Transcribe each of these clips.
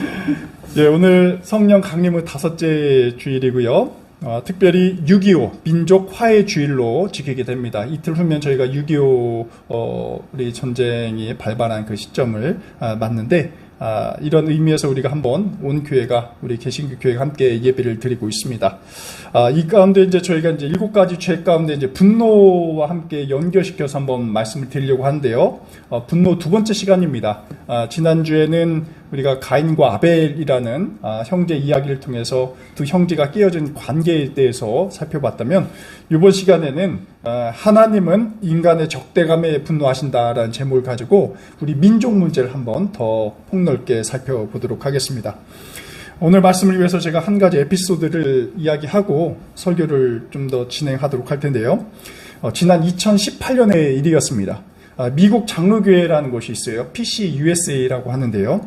예, 오늘 성령 강림의 다섯째 주일이고요. 어, 특별히 6.25 민족 화해 주일로 지키게 됩니다. 이틀 후면 저희가 6.25 어, 우리 전쟁이 발발한 그 시점을 아, 맞는데 아, 이런 의미에서 우리가 한번 온 교회가 우리 개신교 교회가 함께 예배를 드리고 있습니다. 아, 이 가운데 이제 저희가 이제 일곱 가지 죄 가운데 이제 분노와 함께 연결시켜서 한번 말씀을 드리려고 하는데요. 어, 분노 두 번째 시간입니다. 아, 지난 주에는 우리가 가인과 아벨이라는 아, 형제 이야기를 통해서 두 형제가 깨어진 관계에 대해서 살펴봤다면 이번 시간에는 아, 하나님은 인간의 적대감에 분노하신다라는 제목을 가지고 우리 민족 문제를 한번 더 폭넓게 살펴보도록 하겠습니다. 오늘 말씀을 위해서 제가 한 가지 에피소드를 이야기하고 설교를 좀 더 진행하도록 할 텐데요. 어, 지난 2018년의 일이었습니다. 아, 미국 장로교회라는 곳이 있어요. PC USA라고 하는데요.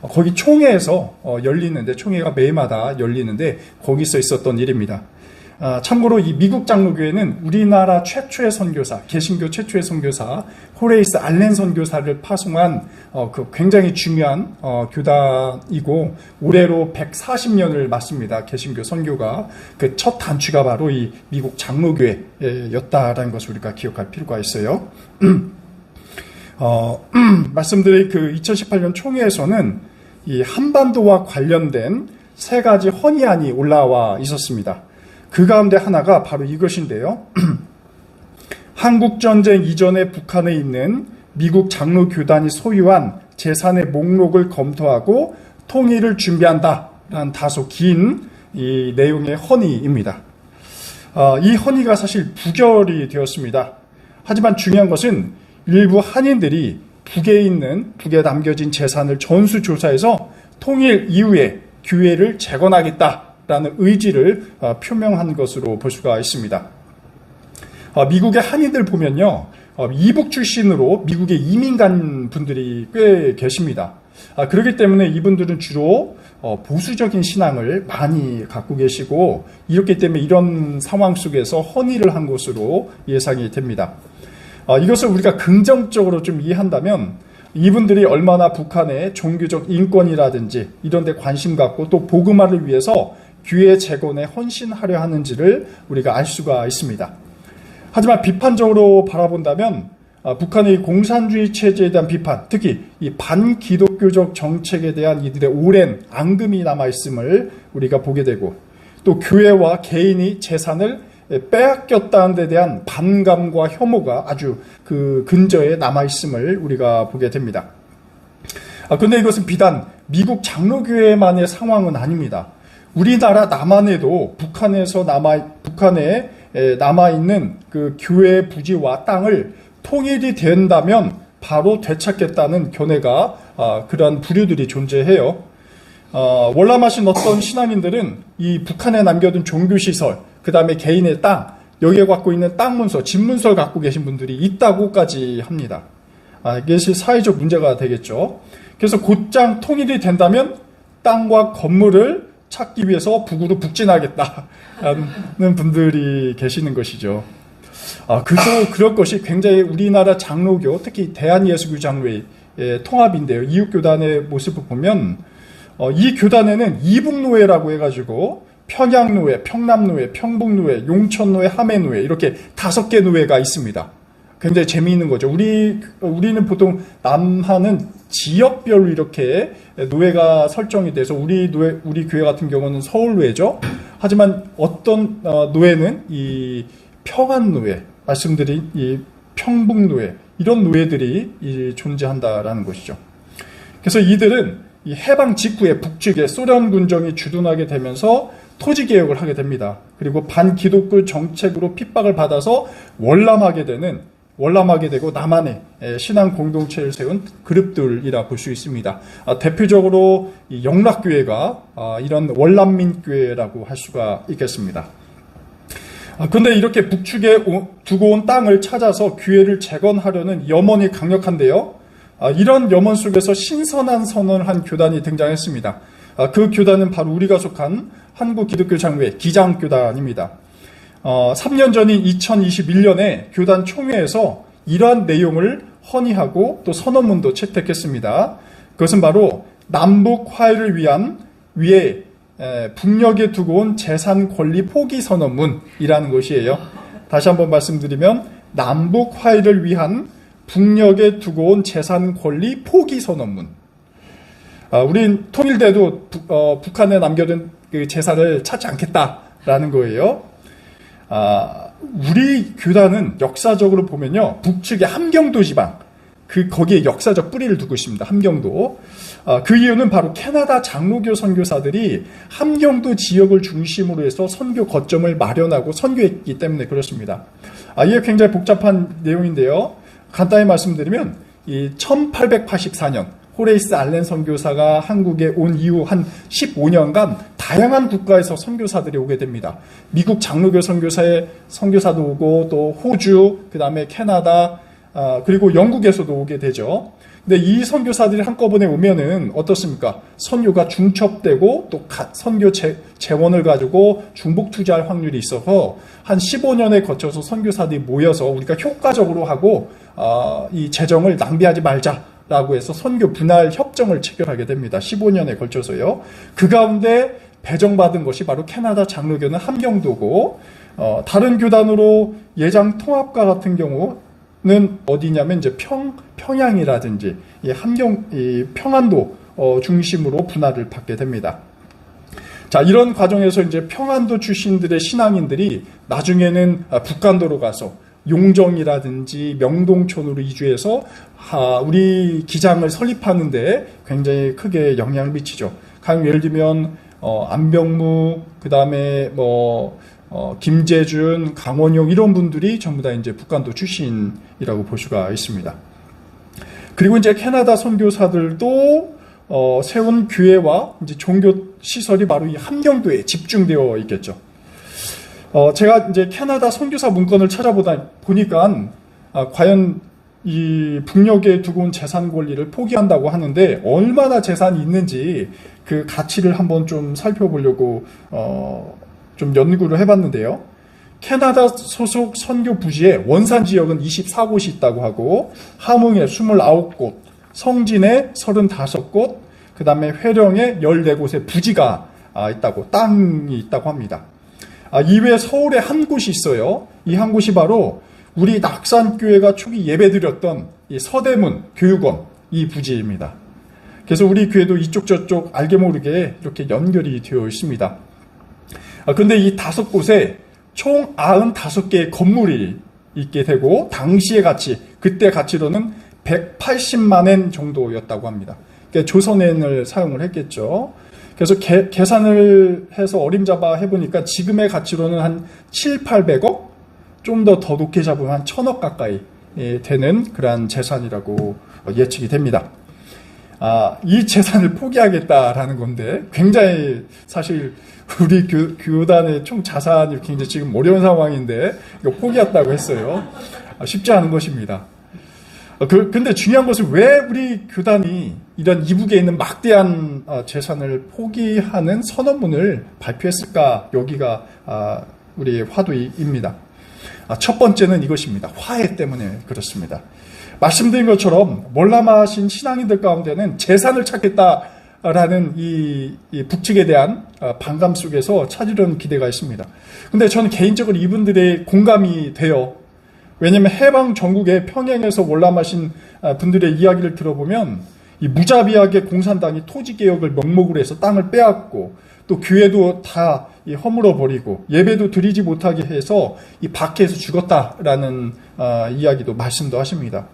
어, 거기 총회에서 어, 열리는데 총회가 매해마다 열리는데 거기서 있었던 일입니다. 아, 참고로 이 미국 장로교회는 우리나라 최초의 선교사, 개신교 최초의 선교사 호레이스 알렌 선교사를 파송한 어, 그 굉장히 중요한 어, 교단이고 올해로 140년을 맞습니다. 개신교 선교가 그 첫 단추가 바로 이 미국 장로교회였다라는 것을 우리가 기억할 필요가 있어요. 어, 말씀드린 그 2018년 총회에서는 이 한반도와 관련된 세 가지 헌의안이 올라와 있었습니다. 그 가운데 하나가 바로 이것인데요. 한국전쟁 이전에 북한에 있는 미국 장로교단이 소유한 재산의 목록을 검토하고 통일을 준비한다라는 다소 긴 이 내용의 헌의입니다. 어, 이 헌의가 사실 부결이 되었습니다. 하지만 중요한 것은 일부 한인들이 북에 있는 북에 남겨진 재산을 전수 조사해서 통일 이후에 교회를 재건하겠다라는 의지를 어, 표명한 것으로 볼 수가 있습니다. 어, 미국의 한인들 보면요. 어, 이북 출신으로 미국에 이민 간 분들이 꽤 계십니다. 아, 그렇기 때문에 이분들은 주로 보수적인 신앙을 많이 갖고 계시고 이렇기 때문에 이런 상황 속에서 헌의를 한 것으로 예상이 됩니다. 이것을 우리가 긍정적으로 좀 이해한다면 이분들이 얼마나 북한의 종교적 인권이라든지 이런 데 관심 갖고 또 복음화를 위해서 교회 재건에 헌신하려 하는지를 우리가 알 수가 있습니다. 하지만 비판적으로 바라본다면 아, 북한의 공산주의 체제에 대한 비판, 특히 이 반기독교적 정책에 대한 이들의 오랜 앙금이 남아 있음을 우리가 보게 되고 또 교회와 개인이 재산을 빼앗겼다는 데 대한 반감과 혐오가 아주 그 근저에 남아 있음을 우리가 보게 됩니다. 아, 근데 이것은 비단 미국 장로교회만의 상황은 아닙니다. 우리나라 남한에도 북한에서 남아 북한에 남아 있는 그 교회 부지와 땅을 통일이 된다면 바로 되찾겠다는 견해가 아, 그러한 부류들이 존재해요. 어, 월남하신 어떤 신앙인들은 이 북한에 남겨둔 종교시설, 그 다음에 개인의 땅, 여기에 갖고 있는 땅 문서, 집 문서를 갖고 계신 분들이 있다고까지 합니다. 아, 이것이 사회적 문제가 되겠죠. 그래서 곧장 통일이 된다면 땅과 건물을 찾기 위해서 북으로 북진하겠다는 분들이 계시는 것이죠. 아, 그저 그럴 것이 굉장히 우리나라 장로교, 특히 대한예수교 장로의 통합인데요. 이웃교단의 모습을 보면, 어, 이 교단에는 이북노회라고 해가지고, 평양노회, 평남노회, 평북노회, 용천노회, 함해노회, 이렇게 다섯 개 노회가 있습니다. 굉장히 재미있는 거죠. 우리, 우리는 보통 남한은 지역별로 이렇게 노예가 설정이 돼서 우리 노예, 우리 교회 같은 경우는 서울 노예죠. 하지만 어떤 어, 노예는 이 평안 노예, 말씀드린 이 평북 노예, 이런 노예들이 존재한다라는 것이죠. 그래서 이들은 이 해방 직후에 북측에 소련 군정이 주둔하게 되면서 토지 개혁을 하게 됩니다. 그리고 반기독교 정책으로 핍박을 받아서 월남하게 되는 월남하게 되고 남한에 신앙 공동체를 세운 그룹들이라 볼 수 있습니다. 아, 대표적으로 영락교회가 아, 이런 월남민교회라고 할 수가 있겠습니다. 그런데 아, 이렇게 북측에 두고 온 땅을 찾아서 교회를 재건하려는 염원이 강력한데요. 이런 염원 속에서 신선한 선언을 한 교단이 등장했습니다. 그 교단은 바로 우리가 속한 한국 기독교 장로회 기장교단입니다. 어, 3년 전인 2021년에 교단 총회에서 이러한 내용을 헌의하고 또 선언문도 채택했습니다. 그것은 바로 남북 화해를 위한 위에 에, 북녘에 두고 온 재산 권리 포기 선언문이라는 것이에요. 다시 한번 말씀드리면 남북 화해를 위한 북녘에 두고 온 재산 권리 포기 선언문. 아, 우린 통일돼도 북, 어, 북한에 남겨둔 그 재산을 찾지 않겠다라는 거예요. 아, 우리 교단은 역사적으로 보면요, 북측의 함경도 지방, 그 거기에 역사적 뿌리를 두고 있습니다. 함경도. 아, 그 이유는 바로 캐나다 장로교 선교사들이 함경도 지역을 중심으로 해서 선교 거점을 마련하고 선교했기 때문에 그렇습니다. 아, 이게 굉장히 복잡한 내용인데요. 간단히 말씀드리면 이 1884년 호레이스 알렌 선교사가 한국에 온 이후 한 15년간 다양한 국가에서 선교사들이 오게 됩니다. 미국 장로교 선교사의 선교사도 오고 또 호주, 그다음에 캐나다, 아, 그리고 영국에서도 오게 되죠. 근데 이 선교사들이 한꺼번에 오면은 어떻습니까? 선교가 중첩되고 또 가- 선교 재, 재원을 가지고 중복 투자할 확률이 있어서 한 15년에 거쳐서 선교사들이 모여서 우리가 효과적으로 하고 아, 이 재정을 낭비하지 말자 라고 해서 선교 분할 협정을 체결하게 됩니다. 15년에 걸쳐서요. 그 가운데 배정받은 것이 바로 캐나다 장로교는 함경도고 어, 다른 교단으로 예장 통합과 같은 경우는 어디냐면 이제 평 평양이라든지 이 함경 이 평안도 어, 중심으로 분할을 받게 됩니다. 자, 이런 과정에서 이제 평안도 출신들의 신앙인들이 나중에는 아, 북간도로 가서 용정이라든지 명동촌으로 이주해서 아, 우리 기장을 설립하는데 굉장히 크게 영향을 미치죠. 가령 예를 들면 어, 안병무, 그 다음에 뭐 어, 김재준, 강원용 이런 분들이 전부 다 이제 북간도 출신이라고 볼 수가 있습니다. 그리고 이제 캐나다 선교사들도 어, 세운 교회와 이제 종교 시설이 바로 이 함경도에 집중되어 있겠죠. 어, 제가 이제 캐나다 선교사 문건을 찾아보다 보니까 아, 과연 이 북녘에 두고 온 재산 권리를 포기한다고 하는데 얼마나 재산이 있는지 그 가치를 한번 좀 살펴보려고 어, 좀 연구를 해봤는데요. 캐나다 소속 선교 부지에 원산 지역은 24곳이 있다고 하고 함흥에 29곳, 성진에 35곳, 그 다음에 회령에 14곳의 부지가 아, 있다고 땅이 있다고 합니다. 아, 이외에 서울에 한 곳이 있어요. 이 한 곳이 바로 우리 낙산교회가 초기 예배드렸던 이 서대문 교육원 이 부지입니다. 그래서 우리 교회도 이쪽 저쪽 알게 모르게 이렇게 연결이 되어 있습니다. 아, 근데 이 다섯 곳에 총 95개의 건물이 있게 되고 당시의 가치, 그때 가치로는 180만 엔 정도였다고 합니다. 그러니까 조선엔을 사용을 했겠죠. 그래서 계, 계산을 해서 어림잡아 해보니까 지금의 가치로는 한 7, 800억? 좀 더 더 높게 잡으면 한 천억 가까이 예, 되는 그러한 재산이라고 예측이 됩니다. 아, 이 재산을 포기하겠다라는 건데 굉장히 사실 우리 교, 교단의 총 자산이 굉장히 지금 어려운 상황인데 이거 포기했다고 했어요. 아, 쉽지 않은 것입니다. 어, 그, 근데 중요한 것은 왜 우리 교단이 이런 이북에 있는 막대한 아, 재산을 포기하는 선언문을 발표했을까? 여기가 아, 우리의 화두입니다. 아, 첫 번째는 이것입니다. 화해 때문에 그렇습니다. 말씀드린 것처럼 몰라마신 신앙인들 가운데는 재산을 찾겠다라는 이, 이 북측에 대한 아, 반감 속에서 찾으려는 기대가 있습니다. 근데 저는 개인적으로 이분들의 공감이 돼요. 왜냐하면 해방 전국에 평양에서 월남하신 아, 분들의 이야기를 들어보면 이 무자비하게 공산당이 토지 개혁을 명목으로 해서 땅을 빼앗고 또 교회도 다이 허물어 버리고 예배도 드리지 못하게 해서 이 밖에서 죽었다라는 아, 이야기도 말씀도 하십니다.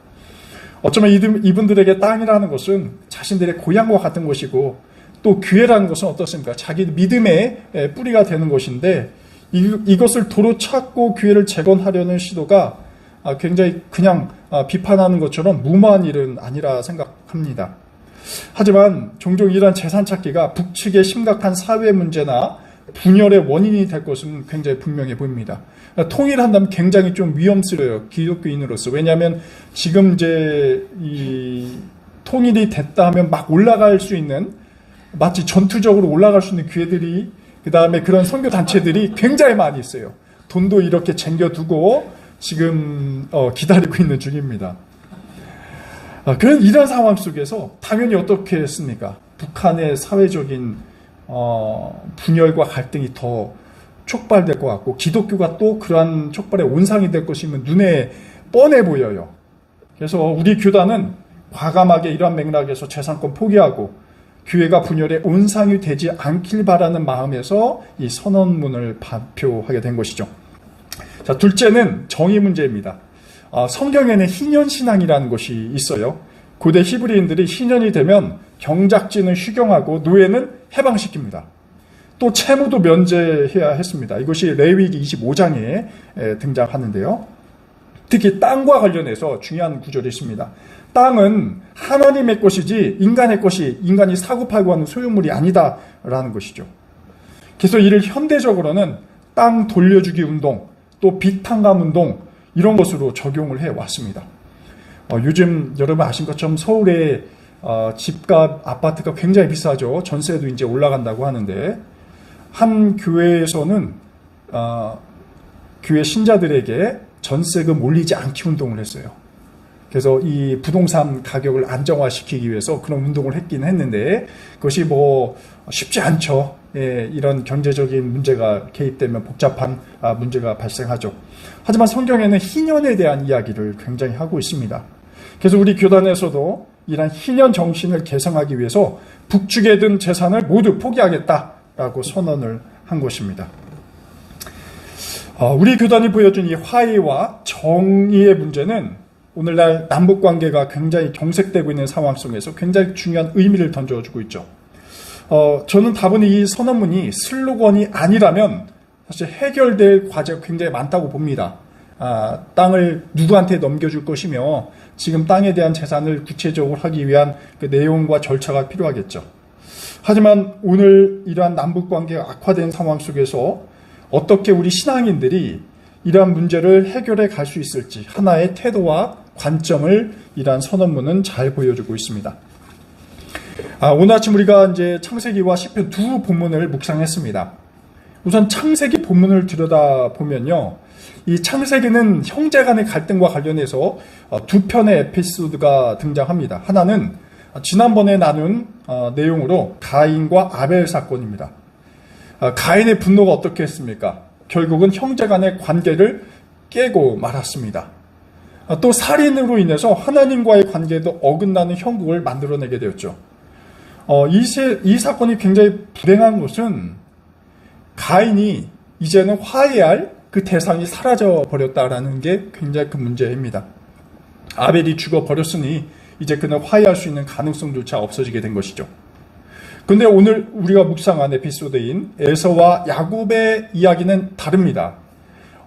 어쩌면 이분들에게 땅이라는 것은 자신들의 고향과 같은 것이고 또 교회라는 것은 어떻습니까? 자기 믿음의 에, 뿌리가 되는 것인데 이, 이것을 도로 찾고 교회를 재건하려는 시도가 아, 굉장히 그냥 아, 비판하는 것처럼 무모한 일은 아니라 생각합니다. 하지만 종종 이러한 재산 찾기가 북측의 심각한 사회 문제나 분열의 원인이 될 것은 굉장히 분명해 보입니다. 통일한다면 굉장히 좀 위험스러워요. 기독교인으로서. 왜냐하면 지금 이제 이 통일이 됐다 하면 막 올라갈 수 있는 마치 전투적으로 올라갈 수 있는 교회들이 그 다음에 그런 선교 단체들이 굉장히 많이 있어요. 돈도 이렇게 쟁겨두고 지금 어, 기다리고 있는 중입니다. 아, 그런 이런 상황 속에서 당연히 어떻게 했습니까? 북한의 사회적인 어, 분열과 갈등이 더 촉발될 것 같고 기독교가 또 그러한 촉발의 온상이 될 것이면 눈에 뻔해 보여요. 그래서 우리 교단은 과감하게 이러한 맥락에서 재산권 포기하고 교회가 분열의 온상이 되지 않길 바라는 마음에서 이 선언문을 발표하게 된 것이죠. 자, 둘째는 정의 문제입니다. 아, 성경에는 희년 신앙이라는 것이 있어요. 고대 히브리인들이 희년이 되면 경작지는 휴경하고 노예는 해방시킵니다. 또 채무도 면제해야 했습니다. 이것이 레위기 25장에 등장하는데요. 특히 땅과 관련해서 중요한 구절이 있습니다. 땅은 하나님의 것이지 인간의 것이 인간이 사고팔고 하는 소유물이 아니다라는 것이죠. 그래서 이를 현대적으로는 땅 돌려주기 운동, 또 비탄감 운동 이런 것으로 적용을 해 왔습니다. 어, 요즘 여러분 아신 것처럼 서울의 어, 집값 아파트가 굉장히 비싸죠. 전세도 이제 올라간다고 하는데 한 교회에서는 어, 교회 신자들에게 전세금 올리지 않기 운동을 했어요. 그래서 이 부동산 가격을 안정화시키기 위해서 그런 운동을 했긴 했는데 그것이 뭐 쉽지 않죠. 예, 이런 경제적인 문제가 개입되면 복잡한 아, 문제가 발생하죠. 하지만 성경에는 희년에 대한 이야기를 굉장히 하고 있습니다. 그래서 우리 교단에서도 이러한 희년 정신을 개성하기 위해서 북쪽에 든 재산을 모두 포기하겠다라고 선언을 한 것입니다. 어, 우리 교단이 보여준 이 화해와 정의의 문제는 오늘날 남북 관계가 굉장히 경색되고 있는 상황 속에서 굉장히 중요한 의미를 던져주고 있죠. 어, 저는 다분히 이 선언문이 슬로건이 아니라면 사실 해결될 과제가 굉장히 많다고 봅니다. 아, 땅을 누구한테 넘겨줄 것이며 지금 땅에 대한 재산을 구체적으로 하기 위한 그 내용과 절차가 필요하겠죠. 하지만 오늘 이러한 남북 관계가 악화된 상황 속에서 어떻게 우리 신앙인들이 이러한 문제를 해결해 갈 수 있을지 하나의 태도와 관점을 이러한 선언문은 잘 보여주고 있습니다. 아, 오늘 아침 우리가 이제 창세기와 시편 두 본문을 묵상했습니다. 우선 창세기 본문을 들여다 보면요. 이 창세기는 형제 간의 갈등과 관련해서 어, 두 편의 에피소드가 등장합니다. 하나는 지난번에 나눈 어, 내용으로 가인과 아벨 사건입니다. 아, 가인의 분노가 어떻게 했습니까? 결국은 형제 간의 관계를 깨고 말았습니다. 아, 또 살인으로 인해서 하나님과의 관계도 어긋나는 형국을 만들어내게 되었죠. 어, 이, 세, 이 사건이 굉장히 불행한 것은 가인이 이제는 화해할 그 대상이 사라져 버렸다라는 게 굉장히 큰 문제입니다. 아벨이 죽어 버렸으니 이제 그는 화해할 수 있는 가능성조차 없어지게 된 것이죠. 근데 오늘 우리가 묵상한 에피소드인 에서와 야곱의 이야기는 다릅니다.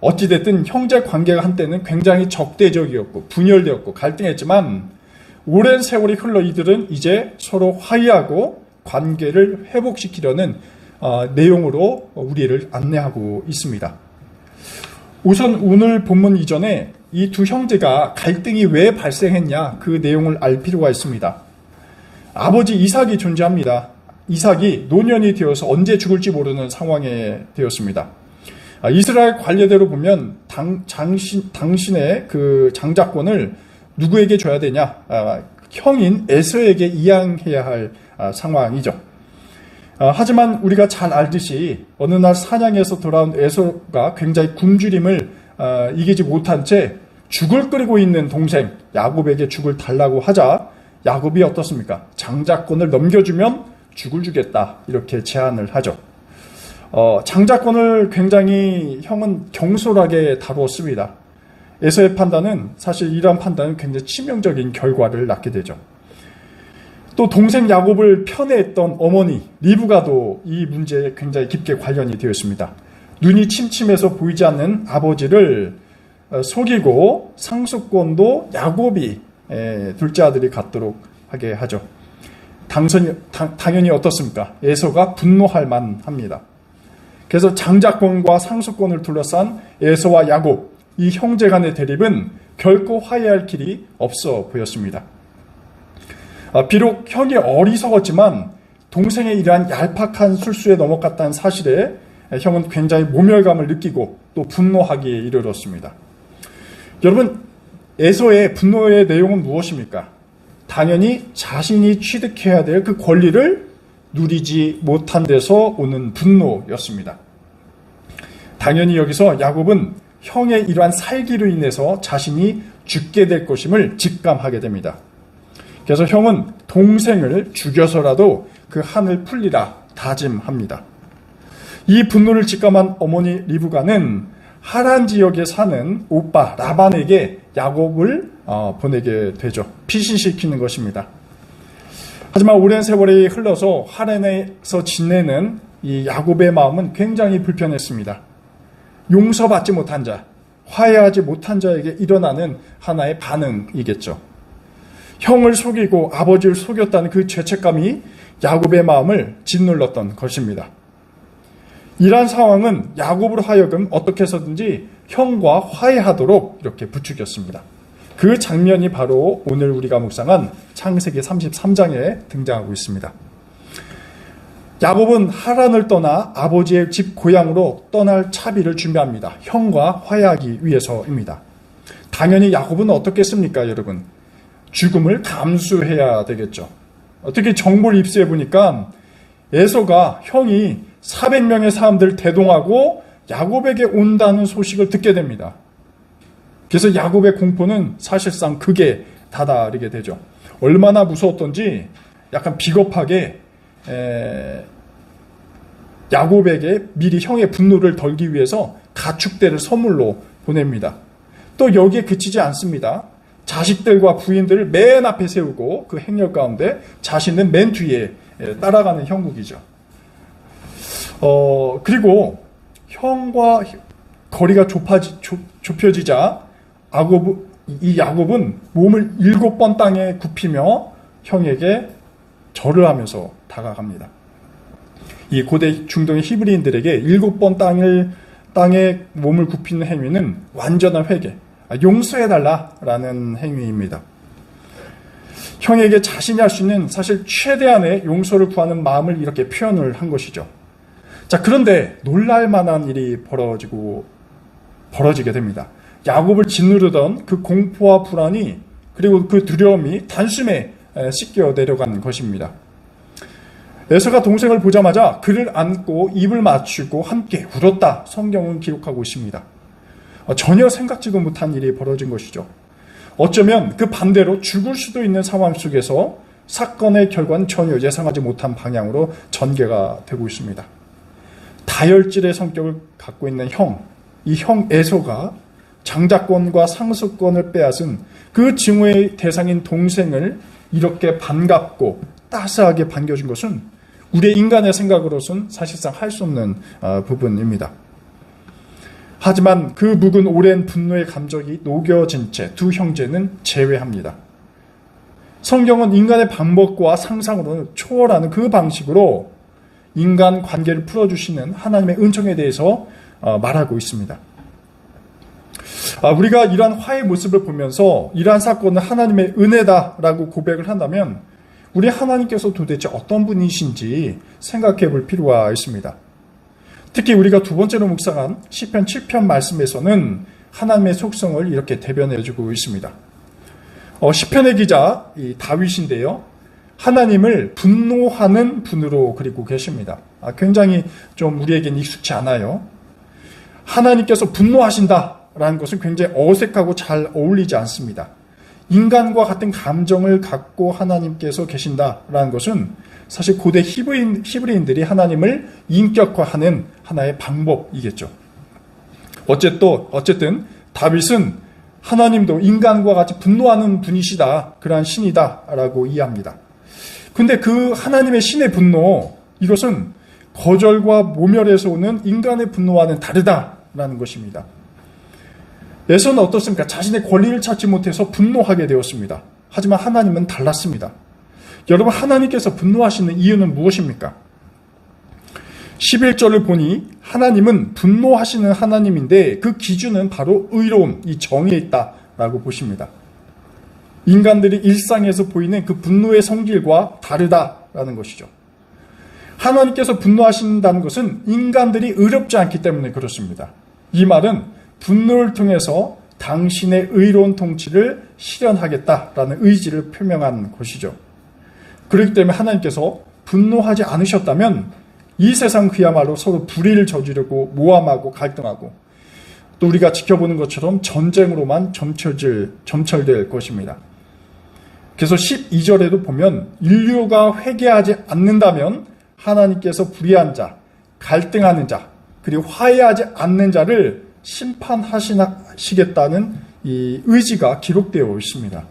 어찌됐든 형제 관계가 한때는 굉장히 적대적이었고 분열되었고 갈등했지만 오랜 세월이 흘러 이들은 이제 서로 화해하고 관계를 회복시키려는 어, 내용으로 우리를 안내하고 있습니다. 우선 오늘 본문 이전에 이 두 형제가 갈등이 왜 발생했냐 그 내용을 알 필요가 있습니다. 아버지 이삭이 존재합니다. 이삭이 노년이 되어서 언제 죽을지 모르는 상황에 되었습니다. 아, 이스라엘 관례대로 보면 당, 장신, 당신의 그 장자권을 누구에게 줘야 되냐? 아, 형인 에서에게 이양해야 할 아, 상황이죠. 아, 하지만 우리가 잘 알듯이 어느 날 사냥에서 돌아온 에서가 굉장히 굶주림을 아, 이기지 못한 채 죽을 끓이고 있는 동생 야곱에게 죽을 달라고 하자 야곱이 어떻습니까? 장자권을 넘겨주면 죽을 주겠다 이렇게 제안을 하죠. 어, 장자권을 굉장히 형은 경솔하게 다루었습니다. 에서의 판단은 사실 이러한 판단은 굉장히 치명적인 결과를 낳게 되죠. 또 동생 야곱을 편애했던 어머니 리브가도 이 문제에 굉장히 깊게 관련이 되었습니다. 눈이 침침해서 보이지 않는 아버지를 어, 속이고 상속권도 야곱이 둘째 아들이 갖도록 하게 하죠. 당선이, 당, 당연히 어떻습니까? 에서가 분노할 만합니다. 그래서 장자권과 상속권을 둘러싼 에서와 야곱 이 형제 간의 대립은 결코 화해할 길이 없어 보였습니다. 아, 비록 형이 어리석었지만 동생의 이러한 얄팍한 술수에 넘어갔다는 사실에 형은 굉장히 모멸감을 느끼고 또 분노하기에 이르렀습니다. 여러분, 에서의 분노의 내용은 무엇입니까? 당연히 자신이 취득해야 될 그 권리를 누리지 못한 데서 오는 분노였습니다. 당연히 여기서 야곱은 형의 이러한 살기로 인해서 자신이 죽게 될 것임을 직감하게 됩니다. 그래서 형은 동생을 죽여서라도 그 한을 풀리라 다짐합니다. 이 분노를 직감한 어머니 리브가는 하란 지역에 사는 오빠 라반에게 야곱을 어, 보내게 되죠. 피신시키는 것입니다. 하지만 오랜 세월이 흘러서 하란에서 지내는 이 야곱의 마음은 굉장히 불편했습니다. 용서받지 못한 자, 화해하지 못한 자에게 일어나는 하나의 반응이겠죠. 형을 속이고 아버지를 속였다는 그 죄책감이 야곱의 마음을 짓눌렀던 것입니다. 이러한 상황은 야곱으로 하여금 어떻게 해서든지 형과 화해하도록 이렇게 부추겼습니다. 그 장면이 바로 오늘 우리가 묵상한 창세기 33장에 등장하고 있습니다. 야곱은 하란을 떠나 아버지의 집 고향으로 떠날 차비를 준비합니다. 형과 화해하기 위해서입니다. 당연히 야곱은 어떻겠습니까, 여러분? 죽음을 감수해야 되겠죠. 어떻게 정보를 입수해 보니까 에서가 형이 400명의 사람들 대동하고 야곱에게 온다는 소식을 듣게 됩니다. 그래서 야곱의 공포는 사실상 극에 다다르게 되죠. 얼마나 무서웠던지 약간 비겁하게 에, 야곱에게 미리 형의 분노를 덜기 위해서 가축대를 선물로 보냅니다. 또 여기에 그치지 않습니다. 자식들과 부인들을 맨 앞에 세우고 그 행렬 가운데 자신은 맨 뒤에 따라가는 형국이죠. 어, 그리고 형과 거리가 좁아지, 좁, 좁혀지자 아곱, 이 야곱은 몸을 일곱 번 땅에 굽히며 형에게 절을 하면서 다가갑니다. 이 고대 중동의 히브리인들에게 일곱 번 땅을 땅에 몸을 굽히는 행위는 완전한 회개, 아, 용서해달라라는 행위입니다. 형에게 자신이 할 수 있는 사실 최대한의 용서를 구하는 마음을 이렇게 표현을 한 것이죠. 자, 그런데 놀랄 만한 일이 벌어지고, 벌어지게 됩니다. 야곱을 짓누르던 그 공포와 불안이 그리고 그 두려움이 단숨에 씻겨 내려간 것입니다. 에서가 동생을 보자마자 그를 안고 입을 맞추고 함께 울었다. 성경은 기록하고 있습니다. 어, 전혀 생각지도 못한 일이 벌어진 것이죠. 어쩌면 그 반대로 죽을 수도 있는 상황 속에서 사건의 결과는 전혀 예상하지 못한 방향으로 전개가 되고 있습니다. 다혈질의 성격을 갖고 있는 형, 이 형 에서가 장자권과 상속권을 빼앗은 그 증오의 대상인 동생을 이렇게 반갑고 따스하게 반겨준 것은 우리의 인간의 생각으로서는 사실상 할 수 없는 어, 부분입니다. 하지만 그 묵은 오랜 분노의 감정이 녹여진 채 두 형제는 제외합니다. 성경은 인간의 방법과 상상으로는 초월하는 그 방식으로 인간 관계를 풀어주시는 하나님의 은총에 대해서 어, 말하고 있습니다. 아, 우리가 이러한 화해 모습을 보면서 이러한 사건은 하나님의 은혜다라고 고백을 한다면 우리 하나님께서 도대체 어떤 분이신지 생각해 볼 필요가 있습니다. 특히 우리가 두 번째로 묵상한 시편 7편 말씀에서는 하나님의 속성을 이렇게 대변해 주고 있습니다. 어, 시편의 기자 다윗인데요. 하나님을 분노하는 분으로 그리고 계십니다. 아, 굉장히 좀 우리에겐 익숙치 않아요. 하나님께서 분노하신다 라는 것은 굉장히 어색하고 잘 어울리지 않습니다. 인간과 같은 감정을 갖고 하나님께서 계신다라는 것은 사실 고대 히브리인, 히브리인들이 하나님을 인격화하는 하나의 방법이겠죠. 어쨌든, 어쨌든 다윗은 하나님도 인간과 같이 분노하는 분이시다. 그러한 신이다 라고 이해합니다. 근데 그 하나님의 신의 분노, 이것은 거절과 모멸에서 오는 인간의 분노와는 다르다라는 것입니다. 에서는 어떻습니까? 자신의 권리를 찾지 못해서 분노하게 되었습니다. 하지만 하나님은 달랐습니다. 여러분, 하나님께서 분노하시는 이유는 무엇입니까? 11절을 보니 하나님은 분노하시는 하나님인데 그 기준은 바로 의로움, 이 정의에 있다라고 보십니다. 인간들이 일상에서 보이는 그 분노의 성질과 다르다라는 것이죠. 하나님께서 분노하신다는 것은 인간들이 의롭지 않기 때문에 그렇습니다. 이 말은 분노를 통해서 당신의 의로운 통치를 실현하겠다라는 의지를 표명한 것이죠. 그렇기 때문에 하나님께서 분노하지 않으셨다면 이 세상 그야말로 서로 불의를 저지르고 모함하고 갈등하고 또 우리가 지켜보는 것처럼 전쟁으로만 점철질, 점철될 것입니다. 그래서 12절에도 보면 인류가 회개하지 않는다면 하나님께서 불의한 자, 갈등하는 자, 그리고 화해하지 않는 자를 심판하시겠다는 이 의지가 기록되어 있습니다.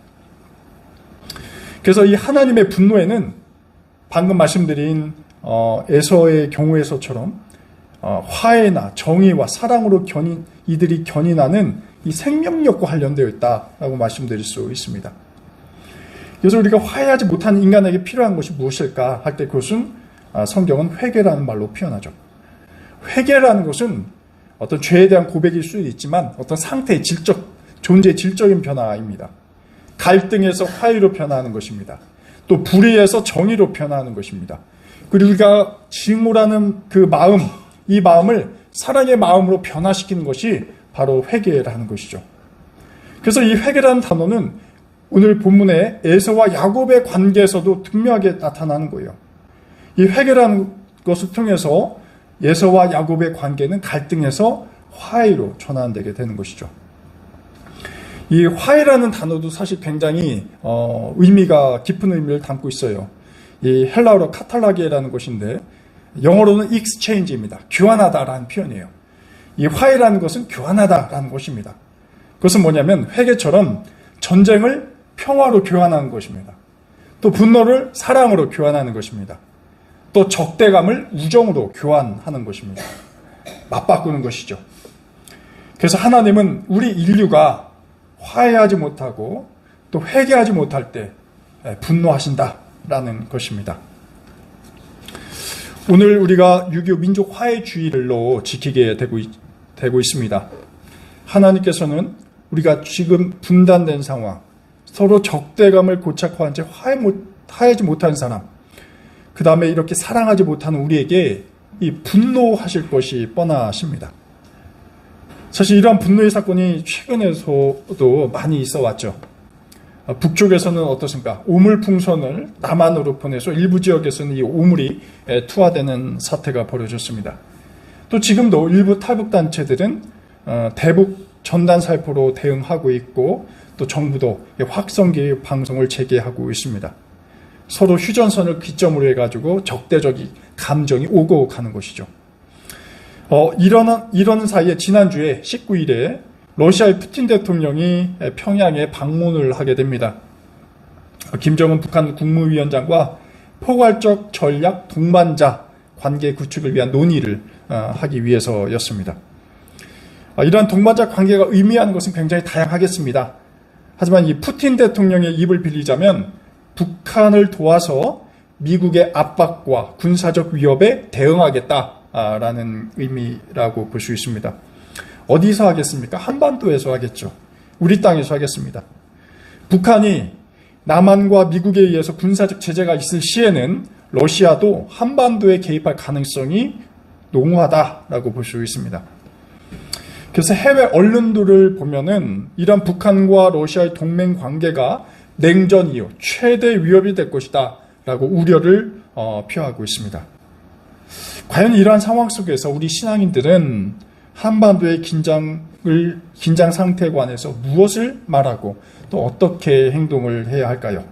그래서 이 하나님의 분노에는 방금 말씀드린 어, 에서의 경우에서처럼 어, 화해나 정의와 사랑으로 견인, 이들이 견인하는 이 생명력과 관련되어 있다라고 말씀드릴 수 있습니다. 그래서 우리가 화해하지 못한 인간에게 필요한 것이 무엇일까 할 때 그것은 아, 성경은 회개라는 말로 표현하죠. 회개라는 것은 어떤 죄에 대한 고백일 수도 있지만 어떤 상태의 질적, 존재의 질적인 변화입니다. 갈등에서 화해로 변화하는 것입니다. 또 불의에서 정의로 변화하는 것입니다. 그리고 우리가 증오라는 그 마음, 이 마음을 사랑의 마음으로 변화시키는 것이 바로 회개라는 것이죠. 그래서 이 회개라는 단어는 오늘 본문의 에서와 야곱의 관계에서도 극명하게 나타나는 거예요. 이 회개라는 것을 통해서 에서와 야곱의 관계는 갈등에서 화해로 전환되게 되는 것이죠. 이 화해라는 단어도 사실 굉장히 어, 의미가 깊은 의미를 담고 있어요. 이 헬라어로 카탈라게라는 것인데 영어로는 exchange입니다. 교환하다라는 표현이에요. 이 화해라는 것은 교환하다라는 것입니다. 그것은 뭐냐면 회개처럼 전쟁을 평화로 교환하는 것입니다. 또 분노를 사랑으로 교환하는 것입니다. 또 적대감을 우정으로 교환하는 것입니다. 맞바꾸는 것이죠. 그래서 하나님은 우리 인류가 화해하지 못하고 또 회개하지 못할 때 분노하신다라는 것입니다. 오늘 우리가 6.25 민족 화해주의를로 지키게 되고, 되고 있습니다. 하나님께서는 우리가 지금 분단된 상황, 서로 적대감을 고착화한 채 화해 못, 화해하지 못한 사람, 그 다음에 이렇게 사랑하지 못하는 우리에게 이 분노하실 것이 뻔하십니다. 사실 이러한 분노의 사건이 최근에서도 많이 있어 왔죠. 북쪽에서는 어떻습니까? 오물풍선을 남한으로 보내서 일부 지역에서는 이 오물이 투하되는 사태가 벌어졌습니다. 또 지금도 일부 탈북단체들은 어, 대북 전단 살포로 대응하고 있고 또 정부도 확성기 방송을 재개하고 있습니다. 서로 휴전선을 기점으로 해가지고 적대적인 감정이 오고 가는 것이죠. 어, 이러는, 이러는 사이에 지난주에 19일에 러시아의 푸틴 대통령이 평양에 방문을 하게 됩니다. 김정은 북한 국무위원장과 포괄적 전략 동반자 관계 구축을 위한 논의를 어, 하기 위해서였습니다. 어, 이러한 동반자 관계가 의미하는 것은 굉장히 다양하겠습니다. 하지만 이 푸틴 대통령의 입을 빌리자면 북한을 도와서 미국의 압박과 군사적 위협에 대응하겠다라는 의미라고 볼 수 있습니다. 어디서 하겠습니까? 한반도에서 하겠죠. 우리 땅에서 하겠습니다. 북한이 남한과 미국에 의해서 군사적 제재가 있을 시에는 러시아도 한반도에 개입할 가능성이 농후하다라고 볼 수 있습니다. 그래서 해외 언론들을 보면은 이런 북한과 러시아의 동맹 관계가 냉전 이후 최대 위협이 될 것이다 라고 우려를 어, 표하고 있습니다. 과연 이러한 상황 속에서 우리 신앙인들은 한반도의 긴장을 긴장 상태에 관해서 무엇을 말하고 또 어떻게 행동을 해야 할까요?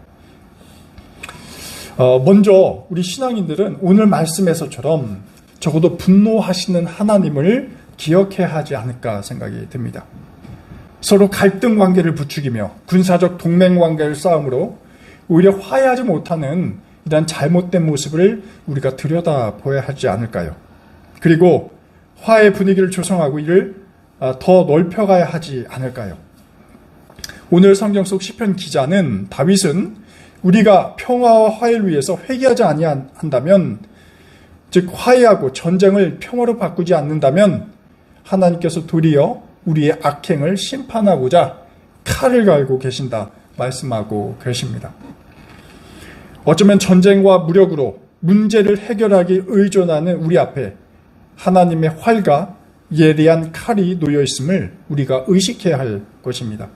어, 먼저 우리 신앙인들은 오늘 말씀에서처럼 적어도 분노하시는 하나님을 기억해야 하지 않을까 생각이 듭니다. 서로 갈등 관계를 부추기며 군사적 동맹 관계를 싸움으로 오히려 화해하지 못하는 이런 잘못된 모습을 우리가 들여다 보아야 하지 않을까요? 그리고 화해 분위기를 조성하고 이를 아, 더 넓혀가야 하지 않을까요? 오늘 성경 속 시편 기자는 다윗은 우리가 평화와 화해를 위해서 회개하지 아니한다면 즉 화해하고 전쟁을 평화로 바꾸지 않는다면 하나님께서 도리어 우리의 악행을 심판하고자 칼을 갈고 계신다 말씀하고 계십니다. 어쩌면 전쟁과 무력으로 문제를 해결하기 의존하는 우리 앞에 하나님의 활과 예리한 칼이 놓여 있음을 우리가 의식해야 할 것입니다.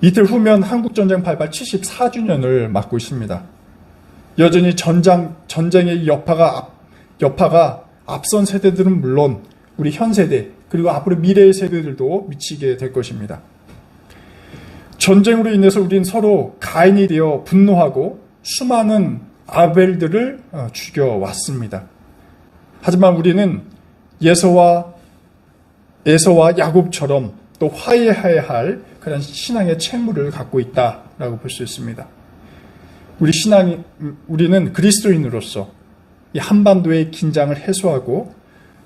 이틀 후면 한국전쟁 발발 74주년을 맞고 있습니다. 여전히 전장, 전쟁의 여파가, 앞- 여파가 앞선 세대들은 물론 우리 현 세대, 그리고 앞으로 미래의 세대들도 미치게 될 것입니다. 전쟁으로 인해서 우리는 서로 가인이 되어 분노하고 수많은 아벨들을 어, 죽여왔습니다. 하지만 우리는 예서와 에서와 야곱처럼 또 화해해야 할 그런 신앙의 채무를 갖고 있다라고 볼 수 있습니다. 우리 신앙이 우리는 그리스도인으로서 이 한반도의 긴장을 해소하고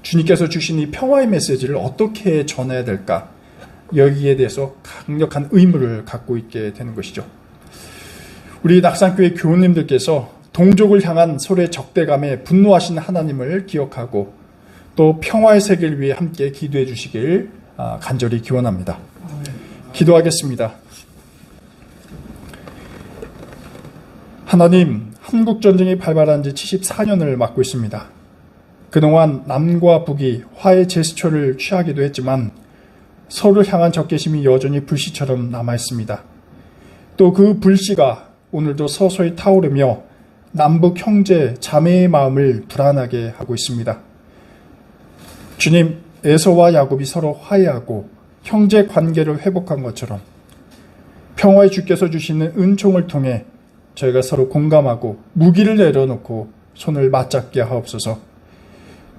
주님께서 주신 이 평화의 메시지를 어떻게 전해야 될까? 여기에 대해서 강력한 의무를 갖고 있게 되는 것이죠. 우리 낙산교회 교우님들께서 동족을 향한 서로의 적대감에 분노하신 하나님을 기억하고 또 평화의 세계를 위해 함께 기도해 주시길 아, 간절히 기원합니다. 기도하겠습니다. 하나님, 한국전쟁이 발발한 지 74년을 맞고 있습니다. 그동안 남과 북이 화해 제스처를 취하기도 했지만 서로를 향한 적개심이 여전히 불씨처럼 남아 있습니다. 또 그 불씨가 오늘도 서서히 타오르며 남북 형제 자매의 마음을 불안하게 하고 있습니다. 주님, 에서와 야곱이 서로 화해하고 형제 관계를 회복한 것처럼 평화의 주께서 주시는 은총을 통해 저희가 서로 공감하고 무기를 내려놓고 손을 맞잡게 하옵소서.